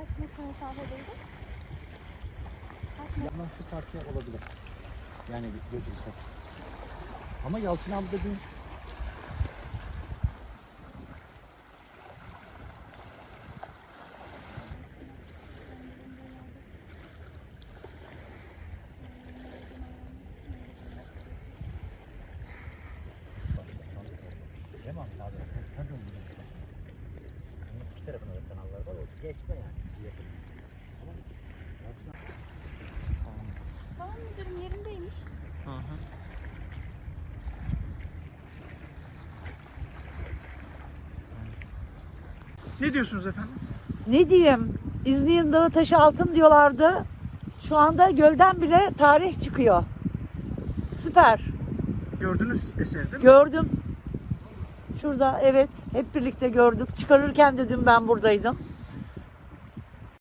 metre mesafedeydi? Kaç şu karşıya olabilir. Yani götürsek. Ama Yalçın abi dediğin Değil mi abi? Nasıl oldu? Yalçın abi- Tamam müdürüm yerindeymiş. Ne diyorsunuz efendim? Ne diyeyim? İznik'in dağı taşı altın diyorlardı. Şu anda gölden bile tarih çıkıyor. Süper. Gördünüz eseri değil mi? Gördüm. Şurada evet hep birlikte gördük. Çıkarırken de dün ben buradaydım.